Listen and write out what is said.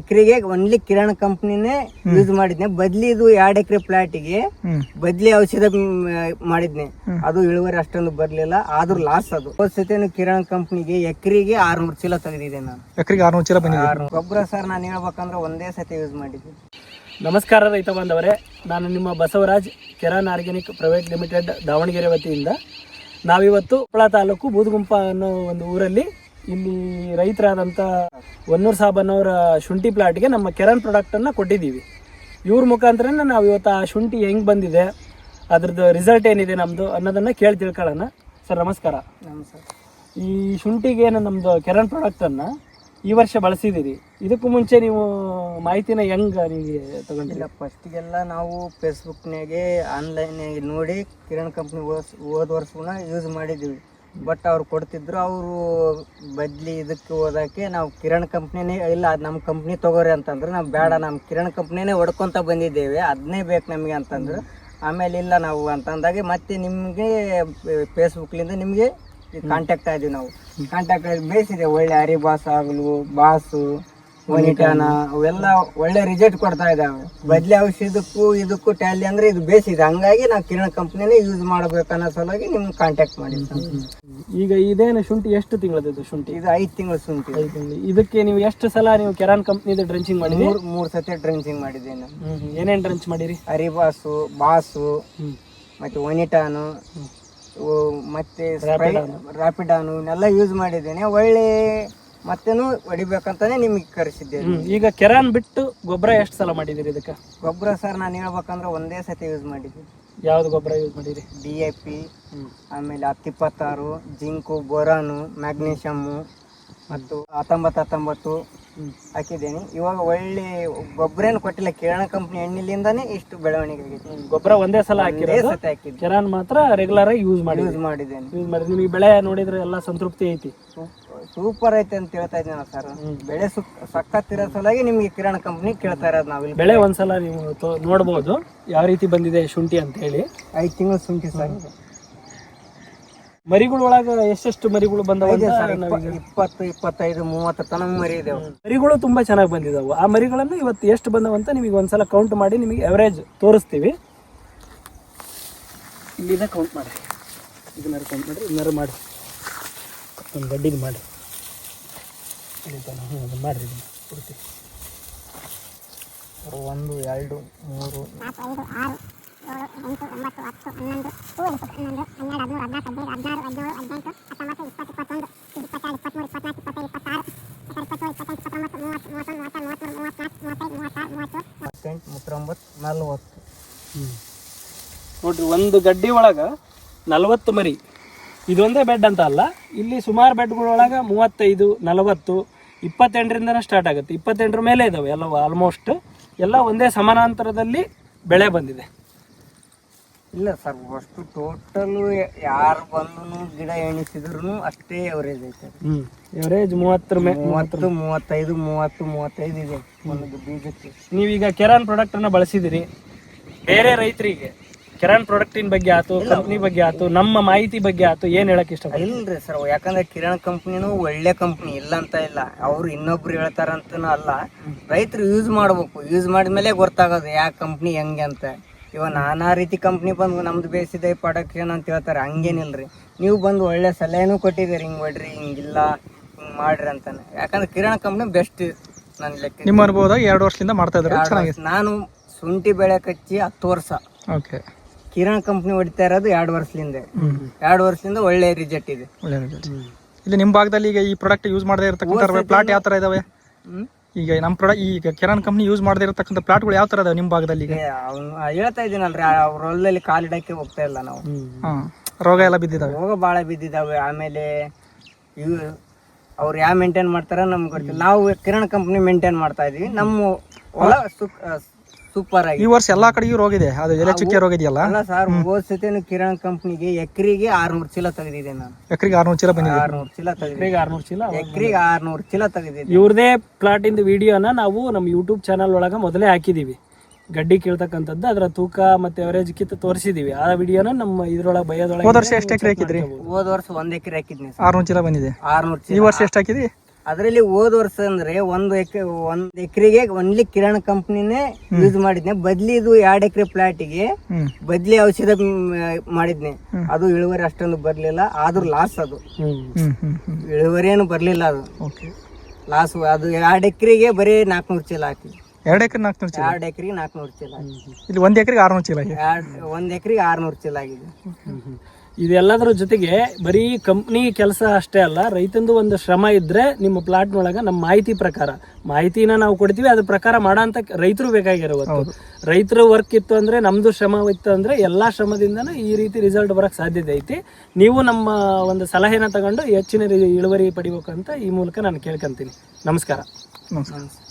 ಎಕರೆಗೆ ಒನ್ಲಿ ಕಿರಾಣ ಕಂಪ್ನಿನೇ ಯೂಸ್ ಮಾಡಿದ್ನೆ. ಬದ್ಲಿ ಇದು ಎರಡ್ ಎಕರೆ ಪ್ಲಾಟಿಗೆ ಬದ್ಲಿ ಔಷಧ ಮ್, ಮಾಡಿದ್ನೆ. ಅದು ಇಳುವರಿ ಅಷ್ಟೊಂದು ಬರ್ಲಿಲ್ಲ. ಆದ್ರೂ ಲಾಸ್ ಅದು. ಹೋದ್ ಸತಿನು ಕಿರಾಣ ಕಂಪ್ನಿಗೆ ಎಕರೆಗೆ ಆರ್ನೂರು ಚೀಲ ತೆಗೆದಿದೆ ನಾನು. ಎಕರೆಗೆ ಆರ್ನೂರು ಚೀಲ ಬಂದಿದೆ. ಆರ್ನೂರು. ಗೊಬ್ಬರ ಸರ್ ನಾನು ಹೇಳ್ಬೇಕಂದ್ರೆ ಒಂದೇ ಸತಿ ಯೂಸ್ ಮಾಡಿದ್ವಿ ನಮಸ್ಕಾರ ರೈತ ಬಾಂಧವರೇ. ನಾನು ನಿಮ್ಮ Basavaraj Keran organic private limited Davanagere ವತಿಯಿಂದ. ನಾವಿವತ್ತು ಕೊಪ್ಪಳ ತಾಲೂಕು ಬೂದುಗುಂಪ ಅನ್ನೋ ಒಂದು ಊರಲ್ಲಿ ಇಲ್ಲಿ ರೈತರಾದಂಥ ಒನ್ನೂರು ಸಾಬ್ ಅನ್ನೋರ ಶುಂಠಿ ಪ್ಲಾಟ್ಗೆ ನಮ್ಮ ಕೆರನ್ ಪ್ರಾಡಕ್ಟನ್ನು ಕೊಟ್ಟಿದ್ದೀವಿ. ಇವ್ರ ಮುಖಾಂತರನೇ ನಾವು ಇವತ್ತು ಆ ಶುಂಠಿ ಹೆಂಗೆ ಬಂದಿದೆ ಅದ್ರದ್ದು ರಿಸಲ್ಟ್ ಏನಿದೆ ನಮ್ಮದು ಅನ್ನೋದನ್ನು ಕೇಳಿ ತಿಳ್ಕೊಳ್ಳೋಣ. ಸರ್ ನಮಸ್ಕಾರ. ನಮಸ್ಕಾರ. ಈ ಶುಂಠಿಗೆ ಏನು ನಮ್ಮದು ಕೆರನ್ ಪ್ರಾಡಕ್ಟನ್ನು ಈ ವರ್ಷ ಬಳಸಿದ್ದೀರಿ. ಇದಕ್ಕೂ ಮುಂಚೆ ನೀವು ಮಾಹಿತಿನ ಹೆಂಗೆ ನೀವು ತಗೊಂಡಿಲ್ಲ ಫಸ್ಟಿಗೆಲ್ಲ ನಾವು ಫೇಸ್ಬುಕ್ನಾಗೆ ಆನ್ಲೈನ್ ನೋಡಿ ಕಿರಣ್ ಕಂಪ್ನಿ ಓದ್ ಓದ್ ವರ್ಷ ಯೂಸ್ ಮಾಡಿದ್ವಿ ಬಟ್ ಅವ್ರು ಕೊಡ್ತಿದ್ರು ಅವರು ಬದ್ಲಿ ಇದಕ್ಕೆ ಹೋದಕ್ಕೆ ನಾವು ಕಿರಣ್ ಕಂಪ್ನಿನೇ ಇಲ್ಲ ಅದು ನಮ್ಮ ಕಂಪ್ನಿ ತಗೋರಿ ಅಂತಂದ್ರೆ ನಾವು ಬೇಡ ನಮ್ಮ ಕಿರಣ್ ಕಂಪ್ನಿನೇ ಹೊಡ್ಕೊತ ಬಂದಿದ್ದೇವೆ ಅದನ್ನೇ ಬೇಕು ನಮಗೆ ಅಂತಂದ್ರು. ಆಮೇಲೆ ಇಲ್ಲ ನಾವು ಅಂತಂದಾಗೆ ಮತ್ತೆ ನಿಮಗೆ ಫೇಸ್ಬುಕ್ಲಿಂದ ನಿಮಗೆ ಕಾಂಟ್ಯಾಕ್ಟ್ ಆದ್ವಿ ನಾವು. ಕಾಂಟ್ಯಾಕ್ಟ್ ಆಗಿ ಬೇಸಿದೆ ಒಳ್ಳೆ ಹರಿಬಾಸ್ ಆಗಲು ಬಾಸು. ಒನಿಟಾನ ಅವೆಲ್ಲ ಒಳ್ಳೆ ರಿಸಲ್ಟ್ ಕೊಡ್ತಾ ಇದಾವೆ. ಬದ್ಲಿ ಔಷಧಕ್ಕೂ ಇದಕ್ಕೂ ಟ್ಯಾಲಿ ಅಂದ್ರೆ ಇದು ಬೇಸಿದೆ ಹಂಗಾಗಿ ನಾವು ಕಿರಣ ಕಂಪ್ನಿನೇ ಯೂಸ್ ಮಾಡ್ಬೇಕನ್ನೋ ಸಲುವಾಗಿ ನಿಮ್ಗೆ ಕಾಂಟ್ಯಾಕ್ಟ್ ಮಾಡಿದ್ವಿ ಈಗ ಇದೇನು ಶುಂಠಿ ಎಷ್ಟು ತಿಂಗಳದ್ದು ಶುಂಠಿ? ಇದು ಐದು ತಿಂಗಳು ಶುಂಠಿ. ಇದಕ್ಕೆ ನೀವು ಎಷ್ಟು ಸಲ ನೀವು ಕೆರಾನ್ ಕಂಪ್ನಿ ಡ್ರೆಂಚಿಂಗ್ ಮಾಡಿದ್ರಿ? ಮೂರು ಮೂರ್ ಸತಿ ಡ್ರೆಂಚಿಂಗ್ ಮಾಡಿದ್ದೇನೆ. ಏನೇನು ಡ್ರೆಂಚ್ ಮಾಡಿರಿ? ಹರಿಬಾಸು ಬಾಸು ಮತ್ತೆ ಒನಿಟಾನು ಮತ್ತೆ ರಾಪಿಡಾನು ಇವನ್ನೆಲ್ಲ ಯೂಸ್ ಮಾಡಿದ್ದೇನೆ. ಒಳ್ಳೆ ಮತ್ತೇನು ಹೊಡಿಬೇಕಂತಾನೆ ನಿಮಗೆ ಕರೆಸಿದ್ದೇನೆ ಈಗ ಕೆರಾನ್ ಬಿಟ್ಟು ಗೊಬ್ಬರ ಎಷ್ಟು ಸಲ ಮಾಡಿದಿರಿ ಇದಕ್ಕೆ? ಗೊಬ್ಬರ ಸರ್ ನಾನು ಹೇಳ್ಬೇಕಂದ್ರೆ ಒಂದೇ ಸತಿ ಯೂಸ್ ಮಾಡಿದ್ದೆ ಯಾವ್ದು ಗೊಬ್ಬರ ಯೂಸ್ ಮಾಡಿರಿ? ಡಿ ಎ ಪಿ ಆಮೇಲೆ ಹತ್ತಿಪ್ಪತ್ತಾರು ಜಿಂಕು ಬೋರಾನು ಮ್ಯಾಗ್ನೀಷಿಯಮ್ಮು ಮತ್ತು ಹತ್ತೊಂಬತ್ತು ಹತ್ತೊಂಬತ್ತು ಹಾಕಿದ್ದೀನಿ. ಇವಾಗ ಒಳ್ಳೆ ಗೊಬ್ಬರ ಏನು ಕೊಟ್ಟಿಲ್ಲ. ಕಿರಣ ಕಂಪ್ನಿ ಎಣ್ಣೆಲಿಂದಾನೇ ಇಷ್ಟು ಬೆಳವಣಿಗೆ ಆಗಿದೆ. ಗೊಬ್ಬರ ಒಂದೇ ಸಲ ಹಾಕಿರೋದು? ಸತಿ ಹಾಕಿದ್ದೆ ಕೆರಾನ್ ಮಾತ್ರ ರೆಗ್ಯುಲರ್ ಆಗಿ ಯೂಸ್ ಮಾಡಿ ಯೂಸ್ ಮಾಡಿದ್ದೇನೆ. ಯೂಸ್ ಮಾಡಿ ನಿಮಗೆ ಬೆಳೆ ನೋಡಿದ್ರೆ ಎಲ್ಲ ಸಂತೃಪ್ತಿ ಐತಿ? ಸೂಪರ್ ಐತೆ ಅಂತ ಹೇಳ್ತಾ ಇದ್ದೀನಿ ಸರ್ ಬೆಳೆ ಸುಕ್ ಇರೋ ಸಲುವಾಗಿ ನಿಮಗೆ ಕಿರಣ ಕಂಪ್ನಿ ಕೇಳ್ತಾ ಇರೋದು ನಾವಿಲ್ಲಿ. ಬೆಳೆ ಒಂದ್ಸಲ ನೀವು ತೋ- ನೋಡ್ಬೋದು ಯಾವ ರೀತಿ ಬಂದಿದೆ ಶುಂಠಿ ಅಂತ ಹೇಳಿ. ಐದ್ ತಿಂಗಳು ಶುಂಠಿ ಸರ್ ಮರಿಗಳ ಒಳಗ ಎಷ್ಟೆಷ್ಟು ಮರಿಗಳು ಬಂದವ ಇದೆ ಅಂತ ಸರ್ ನಾವೀಗ- ಇಪ್ಪತ್ತು ಇಪ್ಪತ್ತೈದು ಮೂವತ್ತು ತನ ಮರಿ ಇದಾವೆ. ಮರಿಗಳು ತುಂಬಾ ಚೆನ್ನಾಗಿ ಬಂದಿದಾವು. ಆ ಮರಿಗಳನ್ನು ಇವತ್ತು ಎಷ್ಟು ಬಂದವಂತ ನಿಮಗೆ ಒಂದ್ಸಲ ಕೌಂಟ್ ಮಾಡಿ ನಿಮಗೆ ಅವರೇಜ್ ತೋರಿಸ್ತೀವಿ. ಇಲ್ಲಿಂದ ಕೌಂಟ್ ಮಾಡಿ. ಇದನ್ನಾರು ಕೌಂಟ್ ಮಾಡಿ ಇದನ್ನಾರು ಮಾಡಿ. ಒಂದು ಬಡ್ಡಿಗೆ ಮಾಡಿ. ಹ್ಞೂ ಅದನ್ನ ಮಾಡಿರಿ ಕೊಡ್ತೀವಿ ಒಂದು ಎರಡು ಮೂರು. ಇಪ್ಪತ್ತೆಂಟು ಮೂವತ್ತೊಂಬತ್ತು ನಲ್ವತ್ತು. ನೋಡ್ರಿ ಒಂದು ಗಡ್ಡಿ ಒಳಗ ನಲವತ್ತು ಮರಿ. ಇದೊಂದೇ ಬೆಡ್ ಅಂತ ಅಲ್ಲ ಇಲ್ಲಿ ಸುಮಾರು ಬೆಡ್ಗಳೊಳಗ ಮೂವತ್ತೈದು ನಲವತ್ತು ಇಪ್ಪತ್ತೆಂಟರಿಂದನೇ ಸ್ಟಾರ್ಟ್ ಆಗುತ್ತೆ. ಇಪ್ಪತ್ತೆಂಟರ ಮೇಲೆ ಇದಾವೆ ಎಲ್ಲ ಆಲ್ಮೋಸ್ಟ್ ಎಲ್ಲ ಒಂದೇ ಸಮಾನಾಂತರದಲ್ಲಿ ಬೆಳೆ ಬಂದಿದೆ. ಇಲ್ಲ ಸರ್ ಅಷ್ಟು ಟೋಟಲು ಯಾರು ಬಂದು ಗಿಡ ಎಣಿಸಿದ್ರು ಅಷ್ಟೇ ಎವರೇಜ್ ಐತೆ. ಹ್ಮ್ ಎವರೇಜ್ ಮೂವತ್ತರ ಮೇಲೆ ಮೂವತ್ತು ಮೂವತ್ತೈದು ಮೂವತ್ತು ಮೂವತ್ತೈದು ಇದೆ ಒಂದು ಬೀಜಕ್ಕೆ. ನೀವೀಗ ಕೆರಾನ್ ಪ್ರಾಡಕ್ಟ್ ಅನ್ನ ಬಳಸಿದಿರಿ. ಬೇರೆ ರೈತರಿಗೆ ಕೆರಾನ್ ಪ್ರಾಡಕ್ಟಿನ ಬಗ್ಗೆ ಆಯ್ತು ಕಂಪ್ನಿ ಬಗ್ಗೆ ಆಯ್ತು ನಮ್ಮ ಮಾಹಿತಿ ಬಗ್ಗೆ ಆಯ್ತು ಏನ್ ಹೇಳಕ್ ಇಷ್ಟ ಇಲ್ರಿ ಸರ್ ಯಾಕಂದ್ರೆ ಕಿರಾಣ ಕಂಪ್ನಿನು ಒಳ್ಳೆ ಕಂಪ್ನಿ ಇಲ್ಲ ಅಂತ ಇಲ್ಲ. ಅವ್ರು ಇನ್ನೊಬ್ರು ಹೇಳ್ತಾರಂತನೂ ಅಲ್ಲ. ರೈತರು ಯೂಸ್ ಮಾಡ್ಬೇಕು. ಯೂಸ್ ಮಾಡಿದ್ಮೇಲೆ ಗೊತ್ತಾಗೋದು ಯಾವ ಕಂಪ್ನಿ ಹೆಂಗೆ ಅಂತ. ಇವಾಗ ನಾನಾ ರೀತಿ ಕಂಪ್ನಿ ಬಂದು ನಮ್ದು ಬೇಸಿದೆ ಪ್ರೊಡಕ್ಷನ್ ಅಂತ ಹೇಳ್ತಾರೆ ಹಂಗೇನಿಲ್ರಿ. ನೀವು ಬಂದು ಒಳ್ಳೆ ಸಲಹೆನೂ ಕೊಟ್ಟಿದ್ದೀರಿ ಹಿಂಗೆ ಹೊಡ್ರಿ ಹಿಂಗಿಲ್ಲ ಹಿಂಗ್ ಮಾಡ್ರಿ ಅಂತಾನೆ. ಯಾಕಂದ್ರೆ ಕಿರಾಣ ಕಂಪ್ನಿ ಬೆಸ್ಟ್ ನನ್ನ ಲೆಕ್ಕ ನಿಮ್ಮ ಅನುಭವದಾಗ ಎರಡು ವರ್ಷದಿಂದ ಮಾಡ್ತಾ ಇದ್ದಾರೆ ಚೆನ್ನಾಗಿದೆ. ನಾನು ಶುಂಠಿ ಬೆಳೆ ಕಚ್ಚಿ ಹತ್ತು ವರ್ಷ. ಓಕೆ ಕಿರಾಣ ಕಂಪ್ನಿ ಹೊಡಿತಾ ಇರೋದು ಎರಡು ವರ್ಷದಿಂದ. ಎರಡು ವರ್ಷದಿಂದ ಒಳ್ಳೆ ರಿಜೆಕ್ಟ್ ಇದೆ. ಒಳ್ಳೆ result. ಇಲ್ಲಿ ನಿಮ್ಮ ಭಾಗದಲ್ಲಿ ಈಗ ಈ ಪ್ರಾಡಕ್ಟ್ ಯೂಸ್ ಮಾಡದೇ ಇರತಕ್ಕಂಥ ಪ್ಲಾಟ್ ಯಾವ ಥರ ಇದಾವೆ? ಹ್ಮ್? ಈಗ ನಮ್ಮ ಪ್ರಾಡಕ್ಟ್ ಈಗ ಕಿರಾಣ್ ಕಂಪ್ನಿ ಯೂಸ್ ಮಾಡದೇ ಇರತಕ್ಕಂಥ ಪ್ಲಾಟ್ಗಳು ಯಾವ ಥರ ಇದಾವೆ ನಿಮ್ಮ ಭಾಗದಲ್ಲಿ ಈಗ? ಏ, ಅವ್ನು ಹೇಳ್ತಾ ಇದ್ದೀನಲ್ರಿ ಅವ್ರ ಹೊಲದಲ್ಲಿ ಕಾಲಿಡಕ್ಕೆ ಹೋಗ್ತಾ ಇಲ್ಲ ನಾವು. ಹಾಂ ರೋಗ ಎಲ್ಲ ಬಿದ್ದಿದ್ದಾವೆ ರೋಗ ಭಾಳ ಬಿದ್ದಿದ್ದಾವೆ ಆಮೇಲೆ ಇವು ಅವ್ರು ಯಾವ ಮೇಂಟೈನ್ ಮಾಡ್ತಾರ ನಮ್ಗೆ ಗೊತ್ತಿಲ್ಲ. ನಾವು ಕಿರಣ್ ಕಂಪ್ನಿ ಮೇಂಟೈನ್ ಮಾಡ್ತಾ ಇದೀವಿ. ನಮ್ಮ ಹೊಲ ಸೂಪರ್ ಆಗಿ. ಈ ವರ್ಷ ಎಲ್ಲಾ ಕಡೆಗೂ ರೋಗ ಇದೆ ಅದು ಎಲೆ ಚುಕ್ಕೆ ರೋಗ ಇದೆಯಲ್ಲ ಅಲ್ಲ? ಸರ್ ಹೋದ ಸತಿನು ಕಿರಣ್ ಕಂಪ್ನಿಗೆ ಎಕರೆಗೆ ಆರ್ನೂರು ಚೀಲ ತೆಗೆದಿದೆ ನಾನು. ಎಕರೆಗೆ ಆರ್ನೂರು ಚೀಲ ಬಂದಿದೆ. ಆರ್ನೂರು ಚೀಲ ತೆಗೆದಿದೆ ಆರ್ನೂರು ಚೀಲ ಎಕರೆಗೆ ಆರ್ನೂರು ಚೀಲ ತೆಗೆದಿದೆ ಇವ್ರದೇ ಪ್ಲಾಟ್ ಇಂದ ವಿಡಿಯೋನ ನಾವು ನಮ್ಮ ಯೂಟ್ಯೂಬ್ ಚಾನಲ್ ಒಳಗ ಮೊದಲೇ ಹಾಕಿದೀವಿ. ಗಡ್ಡಿ ಕೀಳ್ತಕ್ಕಂಥದ್ದು ಅದರ ತೂಕ ಮತ್ತೆ ಅವರೇಜ್ ಕಿತ್ತ ತೋರಿಸಿದೀವಿ. ಆ ವಿಡಿಯೋನ ನಮ್ಮ ಇದ್ರೊಳಗೆ ಬಯೋದೊಳಗೆ ಹೋದ ವರ್ಷ ಎಷ್ಟು ಎಕರೆ ಹಾಕಿದ್ರಿ? ಹೋದ ವರ್ಷ ಒಂದ್ ಎಕರೆ ಹಾಕಿದ್ನಿ ಸರ್ ಆರ್ನೂರು ಚೀಲ ಬಂದಿದೆ. ಆರ್ನೂರು ಈ ಚೀಲ. ವರ್ಷ ಎಷ್ಟು ಹಾಕಿದ್ರಿ ಅದರಲ್ಲಿ ಹೋದ ವರ್ಷ ಅಂದ್ರೆ ಒಂದು ಎಕರೆ ಒಂದ್ ಎಕರೆಗೆ ಒನ್ಲಿ ಕಿರಣ್ ಕಂಪ್ನಿನೇ ಯೂಸ್ ಮಾಡಿದ್ನೆ. ಬದ್ಲಿ ಇದು ಎರಡ್ ಎಕರೆ ಪ್ಲಾಟಿಗೆ ಬದ್ಲಿ ಔಷಧ ಮ್, ಮಾಡಿದ್ನೆ. ಅದು ಇಳುವರಿ ಅಷ್ಟೊಂದು ಬರ್ಲಿಲ್ಲ. ಆದ್ರೂ ಲಾಸ್ ಅದು. ಇಳುವರಿ ಏನು ಬರ್ಲಿಲ್ಲ ಅದು. ಓಕೆ ಲಾಸ್ ಅದು ಎರಡ್ ಎಕರೆಗೆ ಬರೀ ನಾಲ್ಕುನೂರು ಚೀಲ ಹಾಕಿ. ಎರಡು ಎಕರೆ ನಾಲ್ಕು ಚೀಲ? ಎರಡ್ ಎಕರೆಗೆ ನಾಲ್ಕುನೂರು ಚೀಲ ಹಾಕಿ. ಇಲ್ಲಿ ಒಂದು ಎಕರೆಗೆ ಆರುನೂರು ಚೀಲ ಎರಡು ಒಂದ್ ಎಕರೆಗೆ ಆರ್ನೂರು ಚೀಲ ಆಗಿದೆ ಇದೆಲ್ಲದರ ಜೊತೆಗೆ ಬರೀ ಕಂಪ್ನಿ ಕೆಲಸ ಅಷ್ಟೇ ಅಲ್ಲ ರೈತಂದು ಒಂದು ಶ್ರಮ ಇದ್ದರೆ ನಿಮ್ಮ ಪ್ಲಾಟ್ನೊಳಗೆ ನಮ್ಮ ಮಾಹಿತಿ ಪ್ರಕಾರ. ಮಾಹಿತಿನ ನಾವು ಕೊಡ್ತೀವಿ ಅದ್ರ ಪ್ರಕಾರ ಮಾಡೋ ರೈತರು ಬೇಕಾಗಿರೋದು ರೈತರ ವರ್ಕ್ ಇತ್ತು ಅಂದ್ರೆ ನಮ್ದು ಶ್ರಮ ಇತ್ತು ಅಂದ್ರೆ ಎಲ್ಲಾ ಶ್ರಮದಿಂದನೂ ಈ ರೀತಿ ರಿಸಲ್ಟ್ ಬರಕ್ ಸಾಧ್ಯತೆ ಐತಿ. ನೀವು ನಮ್ಮ ಒಂದು ಸಲಹೆನ ತಗೊಂಡು ಹೆಚ್ಚಿನ ಇಳುವರಿ ಪಡಿಬೇಕು ಅಂತ ಈ ಮೂಲಕ ನಾನು ಕೇಳ್ಕೊಂತೀನಿ. ನಮಸ್ಕಾರ. ನಮಸ್ಕಾರ.